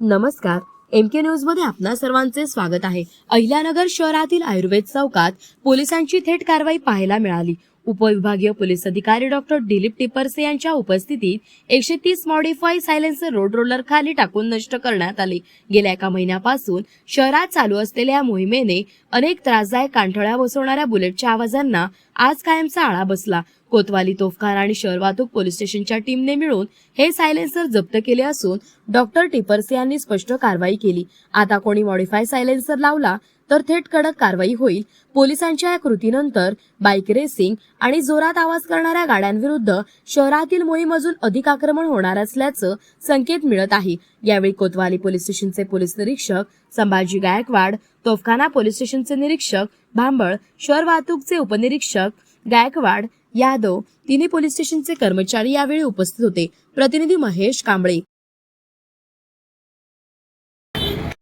नमस्कार. एम के न्यूजमध्ये आपणा सर्वांचे स्वागत आहे. अहिल्यानगर शहरातील आयुर्वेद चौकात पोलिसांची थेट कारवाई पाहायला मिळाली. उपविभागीय पोलीस अधिकारी डॉक्टर दिलीप टिपरसे यांच्या उपस्थितीत एकशे तीस मॉडिफाय सायलेन्सर रोड रोलर खाली टाकून नष्ट करण्यात आले. गेल्या एका महिन्यापासून शहरात चालू असलेल्या या मोहिमेने अनेक त्रासदायक कांठळ्या बसवणाऱ्या बुलेटच्या आवाजांना आज कायमचा आळा बसला. कोतवाली तोफखाना आणि शहर वाहतूक पोलीस स्टेशनच्या टीमने मिळून हे सायलेन्सर जप्त केले असून डॉक्टर टिपरसे यांनी स्पष्ट कारवाई केली. आता कोणी मॉडिफाय सायलेन्सर लावला तर थेट कडक कारवाई होईल. पोलिसांच्या या कृतीनंतर बाईक रेसिंग आणि जोरात आवाज करणाऱ्या गाड्यांविरुद्ध शहरातील मोहीम अजून अधिक आक्रमण होणार असल्याचं संकेत मिळत आहे. यावेळी कोतवाली पोलीस स्टेशनचे पोलीस निरीक्षक संभाजी गायकवाड तोफखाना पोलीस स्टेशनचे निरीक्षक भांबळ शहर वाहतूकचे उपनिरीक्षक गायकवाड यादव तिन्ही पोलीस स्टेशनचे कर्मचारी यावेळी उपस्थित होते. प्रतिनिधी महेश कांबळे.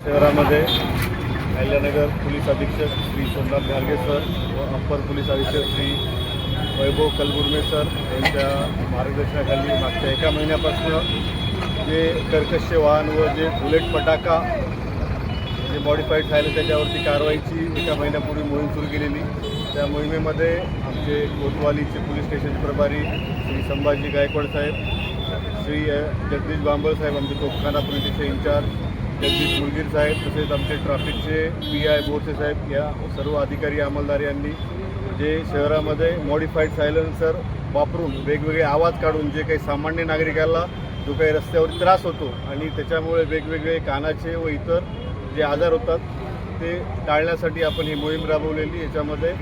शहरामध्ये अहिल्यानगर पोलीस अधीक्षक श्री सोमनाथ घारगे सर व अप्पर पोलीस अधीक्षक श्री वैभव कलबुर्मे सर यांच्या मार्गदर्शनाखाली मागच्या एका महिन्यापासून जे कर्कश्य वाहन व जे बुलेट फटाका जे मॉडिफाईड झाले त्याच्यावरती कारवाईची एका महिन्यापूर्वी मोहीम सुरू केलेली. त्या मोहिमेमध्ये आमचे कोतवालीचे पोलीस स्टेशनचे प्रभारी श्री संभाजी गायकवाड साहेब श्री जगदीश बांबळ साहेब आमचे Topkhana police station in-charge Jagdish Mulgir साहेब तसेच आमचे ट्रॅफिकचे पी आय बोरसे साहेब या सर्व अधिकारी अंमलदार यांनी जे शहरामध्ये मॉडिफाईड सायलेन्सर वापरून वेगवेगळे आवाज काढून जे काही सामान्य नागरिकाला जो काही रस्त्यावर त्रास होतो आणि त्याच्यामुळे वेगवेगळे कानाचे व इतर जे आजार होतात ते टाळण्यासाठी आपण ही मोहीम राबवलेली. याच्यामध्ये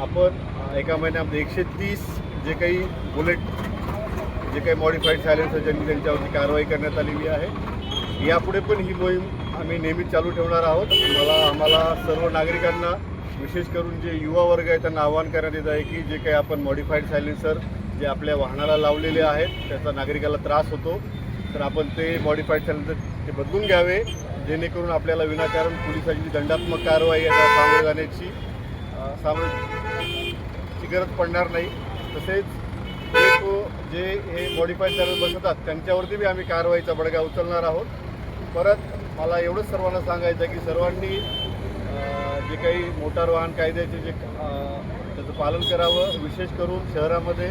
आपण एका महिन्यामध्ये एकशे तीस जे काही बुलेट जे काही मॉडिफाईड सायलेन्सर ज्यांनी त्यांच्यावरती कारवाई करण्यात आलेली आहे यापुढे पण ही मोहीम आम्ही नेहमीच चालू ठेवणार आहोत. मला आम्हाला सर्व नागरिकांना विशेष करून जे युवा वर्ग आहे त्यांना आवाहन करण्यात येत आहे की जे काही आपण मॉडिफाईड सायलेन्सर जे आपल्या वाहनाला लावलेले आहेत त्याचा नागरिकाला त्रास होतो. तर आपण ते मॉडिफाईड सायलेन्सर ते बदलून घ्यावे जेणेकरून आपल्याला विनाकारण पोलिसांची दंडात्मक कारवाई याला सामोरे जाण्याची अ, गरज पडणार नाही. तसेच जे हे मॉडिफाईड चॅनल बसवतात त्यांच्यावरती बी आम्ही कारवाईचा बडगा उचलणार आहोत. परत मला एवढंच सर्वांना सांगायचं की सर्वांनी जे काही मोटार वाहन कायद्याचे जे त्याचं पालन करावं विशेष करून शहरामध्ये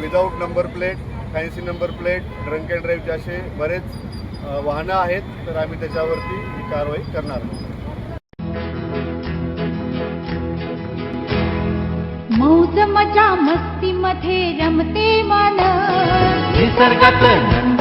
without number plate fancy number plate drunk and ड्राईव्हचे असे बरेच वाहनं आहेत तर आम्ही त्याच्यावरती ही कारवाई करणार आहोत. मौज मजा मस्ती मध्ये रमते मन निसर्गात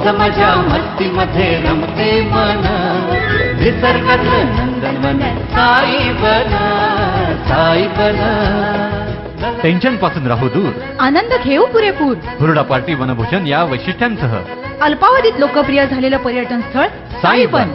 मौज मजा मस्ती मध्ये रमते मन. निसर्गातलं नंदनवन साई बन साई बन. टेन्शनपासून राहू दूर. आनंद घेऊ पुरेपूर. हुरडा पार्टी वनभूषण या वैशिष्ट्यांसह. अल्पावधीत लोकप्रिय झालेलं पर्यटन स्थळ साईपन